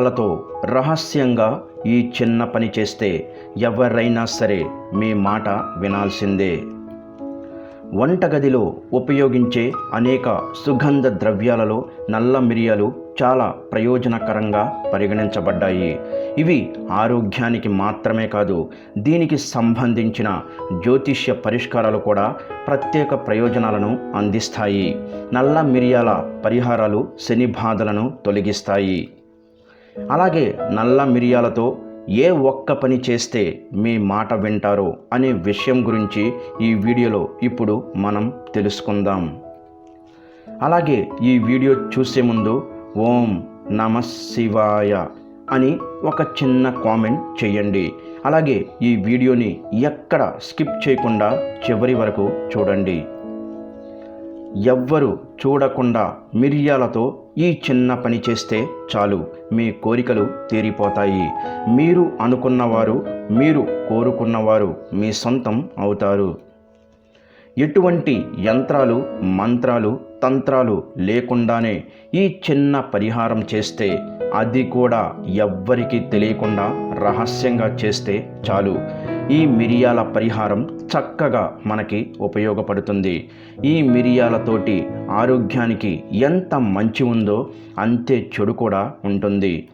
మిరియాలతో రహస్యంగా ఈ చిన్న పని చేస్తే ఎవరైనా సరే మీ మాట వినాల్సిందే. వంటగదిలో ఉపయోగించే అనేక సుగంధ ద్రవ్యాలలో నల్ల మిరియాలు చాలా ప్రయోజనకరంగా పరిగణించబడ్డాయి. ఇవి ఆరోగ్యానికి మాత్రమే కాదు దీనికి సంబంధించిన జ్యోతిష్య పరిష్కారాలు కూడా ప్రత్యేక ప్రయోజనాలను అందిస్తాయి. నల్ల మిరియాల పరిహారాలు శని బాధలను తొలగిస్తాయి. అలాగే నల్ల మిరియాలతో ఏ ఒక్క పని చేస్తే మీ మాట వింటారో అనే విషయం గురించి ఈ వీడియోలో ఇప్పుడు మనం తెలుసుకుందాం. అలాగే ఈ వీడియో చూసే ముందు ఓం నమ శివాయ అని ఒక చిన్న కామెంట్ చేయండి. అలాగే ఈ వీడియోని ఎక్కడ స్కిప్ చేయకుండా చివరి వరకు చూడండి. ఎవ్వరు చూడకుండా మిరియాలతో ఈ చిన్న పని చేస్తే చాలు. మీ కోరికలు తీరిపోతాయి. మీరు అనుకున్నవారు మీరు కోరుకున్నవారు మీ సొంతం అవుతారు. ఎటువంటి యంత్రాలు మంత్రాలు తంత్రాలు లేకుండానే ఈ చిన్న పరిహారం చేస్తే అది కూడా ఎవ్వరికీ తెలియకుండా రహస్యంగా చేస్తే చాలు. ఈ మిరియాల పరిహారం చక్కగా మనకి ఉపయోగపడుతుంది. ఈ మిరియాలతోటి ఆరోగ్యానికి ఎంత మంచి ఉందో అంతే చెడు కూడా ఉంటుంది.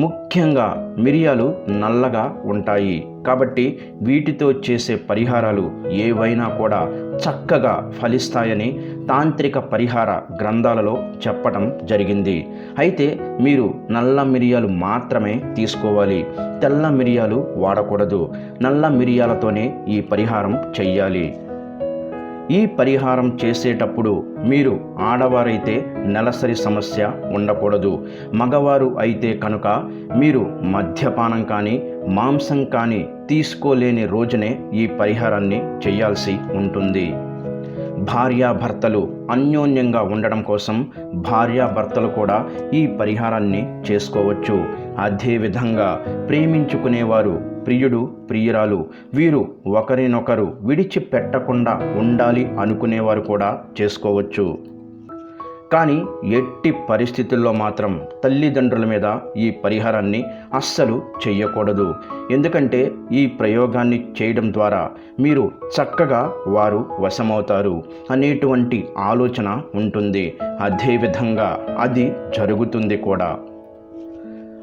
ముఖ్యంగా మిరియాలు నల్లగా ఉంటాయి. కాబట్టి వీటితో చేసే పరిహారాలు ఏవైనా కూడా చక్కగా ఫలిస్తాయని తాంత్రిక పరిహార గ్రంథాలలో చెప్పటం జరిగింది. అయితే మీరు నల్ల మిరియాలు మాత్రమే తీసుకోవాలి. తెల్ల మిరియాలు వాడకూడదు. నల్ల మిరియాలతోనే ఈ పరిహారం చెయ్యాలి. ఈ పరిహారం చేసేటప్పుడు మీరు ఆడవారైతే నెలసరి సమస్య ఉండకూడదు. మగవారు అయితే కనుక మీరు మద్యపానం కానీ మాంసం కానీ తీసుకోలేని రోజునే ఈ పరిహారాన్ని చేయాల్సి ఉంటుంది. భార్యాభర్తలు అన్యోన్యంగా ఉండడం కోసం భార్యాభర్తలు కూడా ఈ పరిహారాన్ని చేసుకోవచ్చు. అదేవిధంగా ప్రేమించుకునేవారు ప్రియుడు ప్రియురాలు వీరు ఒకరినొకరు విడిచిపెట్టకుండా ఉండాలి అనుకునేవారు కూడా చేసుకోవచ్చు. కానీ ఎట్టి పరిస్థితుల్లో మాత్రం తల్లిదండ్రుల మీద ఈ పరిహారాన్ని అస్సలు చెయ్యకూడదు. ఎందుకంటే ఈ ప్రయోగాన్ని చేయడం ద్వారా మీరు చక్కగా వారు వశమవుతారు అనేటువంటి ఆలోచన ఉంటుంది. అదేవిధంగా అది జరుగుతుంది కూడా.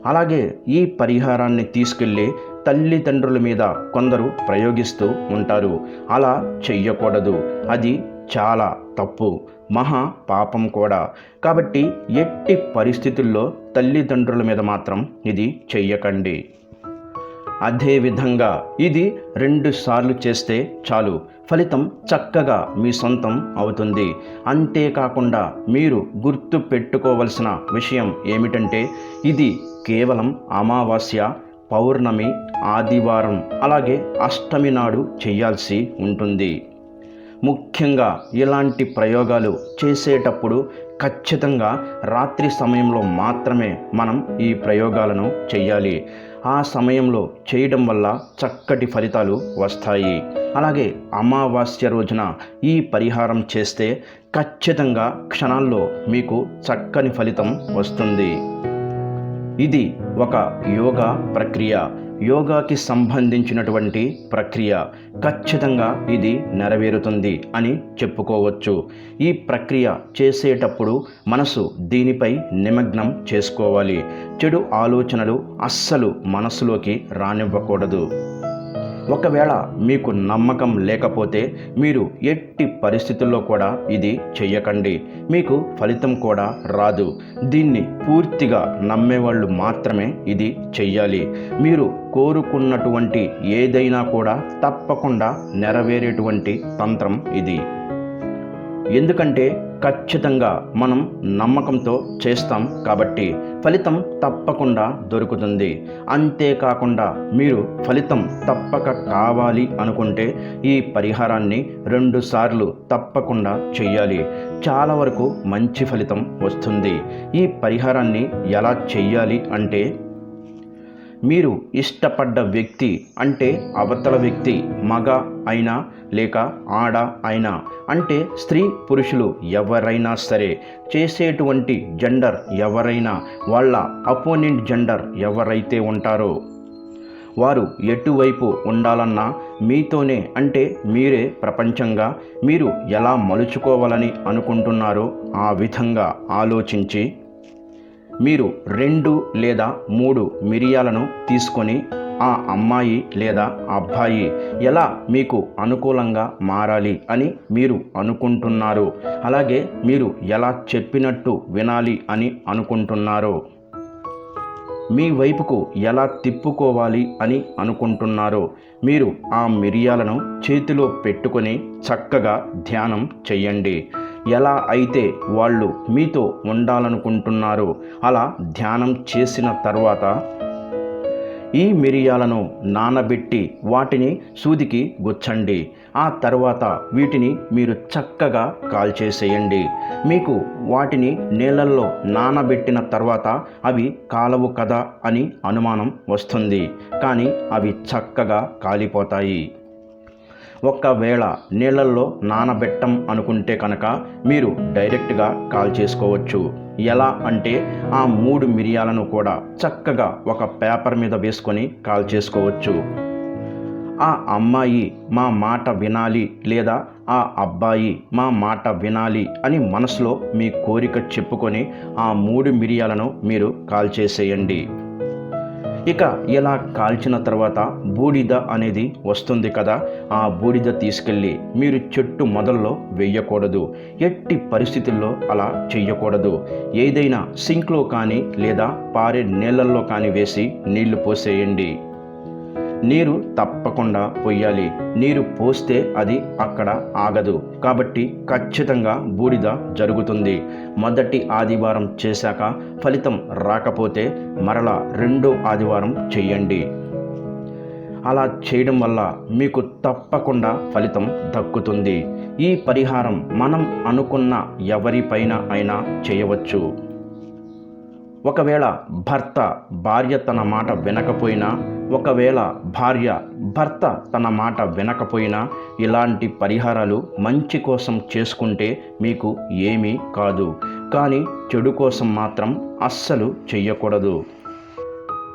అలాగే ఈ పరిహారాన్ని తీసుకెళ్ళి తల్లిదండ్రుల మీద కొందరు ప్రయోగిస్తూ ఉంటారు. అలా చెయ్యకూడదు. అది చాలా తప్పు. మహా పాపం కూడా. కాబట్టి ఎట్టి పరిస్థితుల్లో తల్లిదండ్రుల మీద మాత్రం ఇది చెయ్యకండి. అదేవిధంగా ఇది రెండు సార్లు చేస్తే చాలు. ఫలితం చక్కగా మీ సొంతం అవుతుంది. అంతేకాకుండా మీరు గుర్తు పెట్టుకోవలసిన విషయం ఏమిటంటే ఇది కేవలం అమావాస్య పౌర్ణమి ఆదివారం అలాగే అష్టమి నాడు చేయాల్సి ఉంటుంది. ముఖ్యంగా ఇలాంటి ప్రయోగాలు చేసేటప్పుడు ఖచ్చితంగా రాత్రి సమయంలో మాత్రమే మనం ఈ ప్రయోగాలను చేయాలి ఆ సమయంలో చేయడం వల్ల చక్కటి ఫలితాలు వస్తాయి. అలాగే అమావాస్య రోజున ఈ పరిహారం చేస్తే ఖచ్చితంగా క్షణాల్లో మీకు చక్కని ఫలితం వస్తుంది. ఇది ఒక యోగా ప్రక్రియ. యోగాకి సంబంధించినటువంటి ప్రక్రియ ఖచ్చితంగా ఇది నెరవేరుతుంది అని చెప్పుకోవచ్చు. ఈ ప్రక్రియ చేసేటప్పుడు మనసు దీనిపై నిమగ్నం చేసుకోవాలి. చెడు ఆలోచనలు అస్సలు మనసులోకి రానివ్వకూడదు. ఒకవేళ మీకు నమ్మకం లేకపోతే మీరు ఎట్టి పరిస్థితుల్లో కూడా ఇది చెయ్యకండి. మీకు ఫలితం కూడా రాదు. దీన్ని పూర్తిగా నమ్మేవాళ్ళు మాత్రమే ఇది చెయ్యాలి. మీరు కోరుకున్నటువంటి ఏదైనా కూడా తప్పకుండా నెరవేరేటువంటి తంత్రం ఇది. ఎందుకంటే ఖచ్చితంగా మనం నమ్మకంతో చేస్తాం కాబట్టి ఫలితం తప్పకుండా దొరుకుతుంది. అంతేకాకుండా మీరు ఫలితం తప్పక కావాలి అనుకుంటే ఈ పరిహారాన్ని రెండుసార్లు తప్పకుండా చెయ్యాలి. చాలా వరకు మంచి ఫలితం వస్తుంది. ఈ పరిహారాన్ని ఎలా చెయ్యాలి అంటే మీరు ఇష్టపడ్డ వ్యక్తి అంటే అవతల వ్యక్తి మగ అయినా లేక ఆడ అయినా అంటే స్త్రీ పురుషులు ఎవరైనా సరే చేసేటువంటి జెండర్ ఎవరైనా వాళ్ళ అపోనెంట్ జెండర్ ఎవరైతే ఉంటారో వారు ఎటువైపు ఉండాలన్నా మీతోనే అంటే మీరే ప్రపంచంగా మీరు ఎలా మలుచుకోవాలని అనుకుంటున్నారో ఆ విధంగా ఆలోచించి మీరు రెండు లేదా మూడు మిరియాలను తీసుకొని ఆ అమ్మాయి లేదా అబ్బాయి ఎలా మీకు అనుకూలంగా మారాలి అని మీరు అనుకుంటున్నారు. అలాగే మీరు ఎలా చెప్పినట్టు వినాలి అని అనుకుంటున్నారు. మీ వైపుకు ఎలా తిప్పుకోవాలి అని అనుకుంటున్నారు. మీరు ఆ మిరియాలను చేతిలో పెట్టుకొని చక్కగా ధ్యానం చెయ్యండి ఎలా అయితే వాళ్ళు మీతో ఉండాలనుకుంటున్నారో అలా ధ్యానం చేసిన తర్వాత ఈ మిరియాలను నానబెట్టి వాటిని సూదికి గుచ్చండి. ఆ తర్వాత వీటిని మీరు చక్కగా కాల్చేసేయండి. మీకు వాటిని నీళ్ళల్లో నానబెట్టిన తర్వాత అవి కాలవు కదా అని అనుమానం వస్తుంది. కానీ అవి చక్కగా కాలిపోతాయి. ఒక్కవేళ నీళ్ళల్లో నానబెట్టం అనుకుంటే కనుక మీరు డైరెక్ట్గా కాల్ చేసుకోవచ్చు. ఎలా అంటే ఆ మూడు మిరియాలను కూడా చక్కగా ఒక పేపర్ మీద వేసుకొని కాల్ చేసుకోవచ్చు. ఆ అమ్మాయి మా మాట వినాలి లేదా ఆ అబ్బాయి మా మాట వినాలి అని మనసులో మీ కోరిక చెప్పుకొని ఆ మూడు మిరియాలను మీరు కాల్ చేసేయండి. ఇక ఇలా కాల్చిన తర్వాత బూడిద అనేది వస్తుంది కదా ఆ బూడిద తీసుకెళ్ళి మీరు చెట్టు మొదల్లో వేయకూడదు. ఎట్టి పరిస్థితుల్లో అలా చేయకూడదు ఏదైనా సింక్లో కానీ లేదా పారే నీళ్ళల్లో కానీ వేసి నీళ్ళు పోసేయండి. నీరు తప్పకుండా పొయ్యాలి. నీరు పోస్తే అది అక్కడ ఆగదు. కాబట్టి ఖచ్చితంగా బూడిద జరుగుతుంది. మొదటి ఆదివారం చేశాక ఫలితం రాకపోతే మరలా రెండో ఆదివారం చెయ్యండి అలా చేయడం వల్ల మీకు తప్పకుండా ఫలితం దక్కుతుంది. ఈ పరిహారం మనం అనుకున్న ఎవరిపైన అయినా చేయవచ్చు. ఒకవేళ భర్త భార్య తన మాట వినకపోయినా ఒకవేళ భార్య భర్త తన మాట వినకపోయినా ఇలాంటి పరిహారాలు మంచి కోసం చేసుకుంటే మీకు ఏమీ కాదు. కానీ చెడు కోసం మాత్రం అస్సలు చెయ్యకూడదు.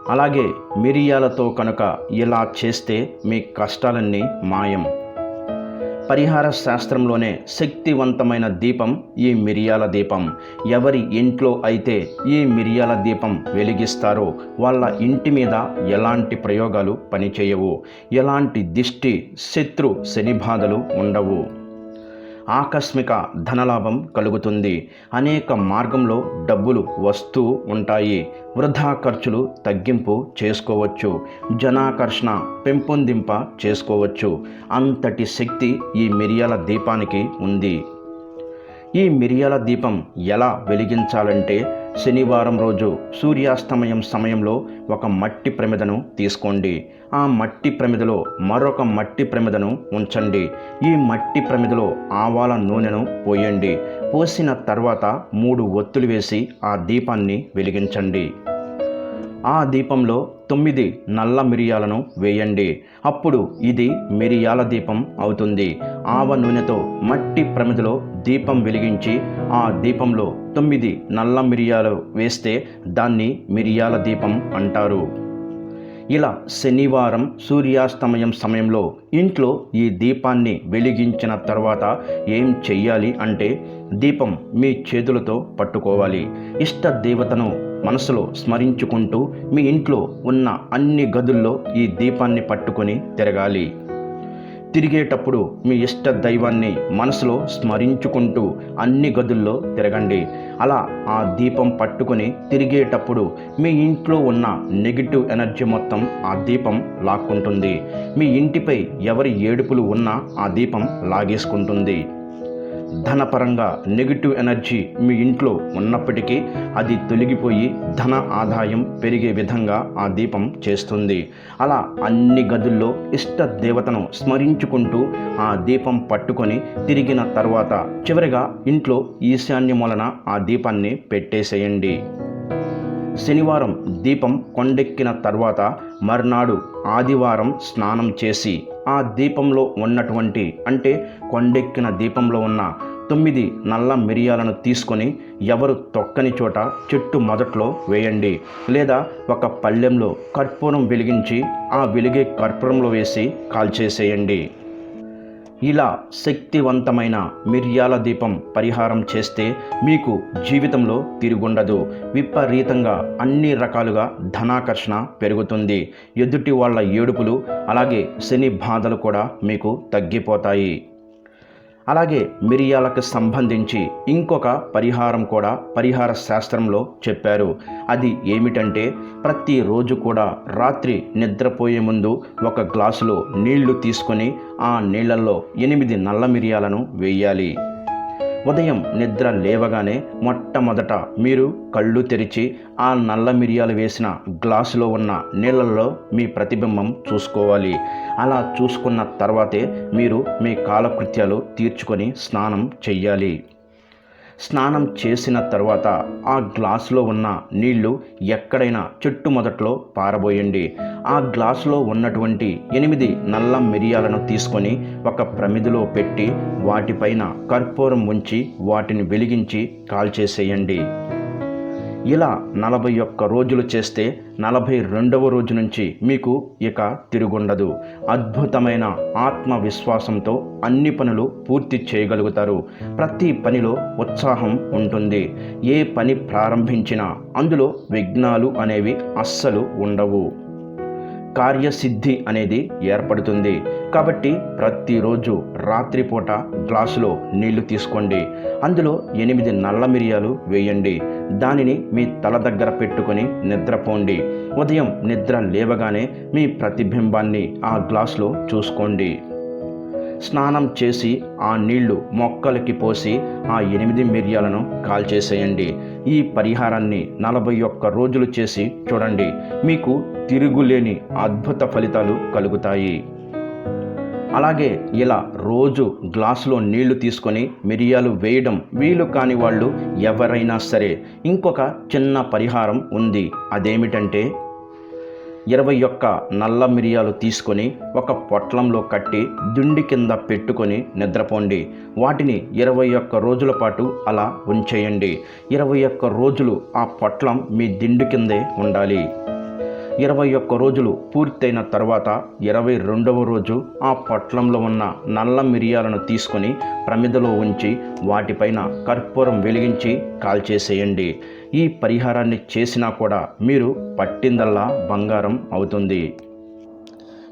అలాగే మిరియాలతో కనుక ఇలా చేస్తే మీ కష్టాలన్నీ మాయం. పరిహార శాస్త్రంలోనే శక్తివంతమైన దీపం ఈ మిరియాల దీపం. ఎవరి ఇంట్లో అయితే ఈ మిరియాల దీపం వెలిగిస్తారో వాళ్ళ ఇంటి మీద ఎలాంటి ప్రయోగాలు పనిచేయవు? ఎలాంటి దిష్టి శత్రు శనిబాధలు ఉండవు. ఆకస్మిక ధనలాభం కలుగుతుంది. అనేక మార్గంలో డబ్బులు వస్తూ ఉంటాయి. వృధా ఖర్చులు తగ్గింపు చేసుకోవచ్చు. జనాకర్షణ పెంపొందింప చేసుకోవచ్చు. అంతటి శక్తి ఈ మిరియాల దీపానికి ఉంది. ఈ మిరియాల దీపం ఎలా వెలిగించాలంటే శనివారం రోజు సూర్యాస్తమయం సమయంలో ఒక మట్టి ప్రమిదను తీసుకోండి. ఆ మట్టి ప్రమిదలో మరొక మట్టి ప్రమిదను ఉంచండి. ఈ మట్టి ప్రమిదలో ఆవాల నూనెను పోయండి. పోసిన తర్వాత మూడు ఒత్తులు వేసి ఆ దీపాన్ని వెలిగించండి. ఆ దీపంలో తొమ్మిది నల్ల మిరియాలను వేయండి. అప్పుడు ఇది మిరియాల దీపం అవుతుంది. ఆవ నూనెతో మట్టి ప్రమిదలో దీపం వెలిగించి ఆ దీపంలో తొమ్మిది నల్ల మిరియాలు వేస్తే దాన్ని మిరియాల దీపం అంటారు. ఇలా శనివారం సూర్యాస్తమయం సమయంలో ఇంట్లో ఈ దీపాన్ని వెలిగించిన తర్వాత ఏం చెయ్యాలి అంటే దీపం మీ చేతులతో పట్టుకోవాలి. ఇష్ట దేవతను మనసులో స్మరించుకుంటూ మీ ఇంట్లో ఉన్న అన్ని గదుల్లో ఈ దీపాన్ని పట్టుకొని తిరగాలి. తిరిగేటప్పుడు మీ ఇష్ట దైవాన్ని మనసులో స్మరించుకుంటూ అన్ని గదుల్లో తిరగండి. అలా ఆ దీపం పట్టుకొని తిరిగేటప్పుడు మీ ఇంట్లో ఉన్న నెగిటివ్ ఎనర్జీ మొత్తం ఆ దీపం లాక్కుంటుంది. మీ ఇంటిపై ఎవరి ఏడుపులు ఉన్నా ఆ దీపం లాగేసుకుంటుంది. ధనపరంగా నెగిటివ్ ఎనర్జీ మీ ఇంట్లో ఉన్నప్పటికీ అది తొలగిపోయి ధన ఆదాయం పెరిగే విధంగా ఆ దీపం చేస్తుంది. అలా అన్ని గదుల్లో ఇష్ట దేవతను స్మరించుకుంటూ ఆ దీపం పట్టుకొని తిరిగిన తర్వాత చివరిగా ఇంట్లో ఈశాన్య మూలన ఆ దీపాన్ని పెట్టేసేయండి. శనివారం దీపం కొండెక్కిన తర్వాత మర్నాడు ఆదివారం స్నానం చేసి ఆ దీపంలో ఉన్నటువంటి అంటే కొండెక్కిన దీపంలో ఉన్న తొమ్మిది నల్ల మిరియాలను తీసుకొని ఎవరు తొక్కని చోట చెట్టు మొదట్లో వేయండి. లేదా ఒక పళ్ళెంలో కర్పూరం వెలిగించి ఆ వెలిగే కర్పూరంలో వేసి కాల్చేసేయండి. ఇలా శక్తివంతమైన మిర్యాల దీపం పరిహారం చేస్తే మీకు జీవితంలో తిరుగుండదు. విపరీతంగా అన్ని రకాలుగా ధనాకర్షణ పెరుగుతుంది. ఎదుటి వాళ్ళ ఏడుపులు అలాగే శని బాధలు కూడా మీకు తగ్గిపోతాయి. అలాగే మిరియాలకు సంబంధించి ఇంకొక పరిహారం కూడా పరిహార శాస్త్రంలో చెప్పారు. అది ఏమిటంటే ప్రతిరోజు కూడా రాత్రి నిద్రపోయే ముందు ఒక గ్లాసులో నీళ్ళు తీసుకొని ఆ నీళ్ళలో ఎనిమిది నల్ల మిరియాలను వేయాలి. ఉదయం నిద్ర లేవగానే మొట్టమొదట మీరు కళ్ళు తెరిచి ఆ నల్ల మిరియాలు వేసిన గ్లాసులో ఉన్న నీళ్ళల్లో మీ ప్రతిబింబం చూసుకోవాలి. అలా చూసుకున్న తర్వాతే మీరు మీ కాలకృత్యాలు తీర్చుకొని స్నానం చెయ్యాలి. స్నానం చేసిన తర్వాత ఆ గ్లాసులో ఉన్న నీళ్ళు ఎక్కడైనా చెట్టు మొదట్లో పారబోయండి. ఆ గ్లాసులో ఉన్నటువంటి ఎనిమిది నల్ల మిరియాలను తీసుకొని ఒక ప్రమిదిలో పెట్టి వాటిపైన కర్పూరం ఉంచి వాటిని వెలిగించి కాల్చేసేయండి. ఇలా నలభై ఒక్క రోజులు చేస్తే నలభై రెండవ రోజు నుంచి మీకు ఇక తిరుగుండదు. అద్భుతమైన ఆత్మవిశ్వాసంతో అన్ని పనులు పూర్తి చేయగలుగుతారు. ప్రతి పనిలో ఉత్సాహం ఉంటుంది. ఏ పని ప్రారంభించినా అందులో విఘ్నాలు అనేవి అస్సలు ఉండవు. కార్యసిద్ధి అనేది ఏర్పడుతుంది. కాబట్టి ప్రతిరోజు రాత్రిపూట గ్లాసులో నీళ్ళు తీసుకోండి. అందులో ఎనిమిది నల్ల మిరియాలు వేయండి. దానిని మీ తల దగ్గర పెట్టుకొని నిద్రపోండి. ఉదయం నిద్ర లేవగానే మీ ప్రతిబింబాన్ని ఆ గ్లాస్లో చూసుకోండి. స్నానం చేసి ఆ నీళ్ళు మొక్కలకి పోసి ఆ ఎనిమిది మిరియాలను కాల్చేసేయండి. ఈ పరిహారాన్ని నలభై ఒక్క రోజులు చేసి చూడండి. మీకు తిరుగులేని అద్భుత ఫలితాలు కలుగుతాయి. అలాగే ఇలా రోజు గ్లాసులో నీళ్ళు తీసుకొని మిరియాలు వేయడం వీలు కాని వాళ్ళు ఎవరైనా సరే ఇంకొక చిన్న పరిహారం ఉంది. అదేమిటంటే ఇరవై ఒక్క నల్ల మిరియాలు తీసుకొని ఒక పొట్లంలో కట్టి దుండి కింద పెట్టుకొని నిద్రపోండి. వాటిని ఇరవై ఒక్క రోజుల పాటు అలా ఉంచేయండి. ఇరవై ఒక్క రోజులు ఆ పొట్లం మీ దిండు కిందే ఉండాలి. ఇరవై ఒక్క రోజులు పూర్తయిన తర్వాత ఇరవై రెండవ రోజు ఆ పొట్లంలో ఉన్న నల్ల మిరియాలను తీసుకొని ప్రమిదలో ఉంచి వాటిపైన కర్పూరం వెలిగించి కాల్చేసేయండి. ఈ పరిహారాన్ని చేసినా కూడా మీరు పట్టిందల్లా బంగారం అవుతుంది.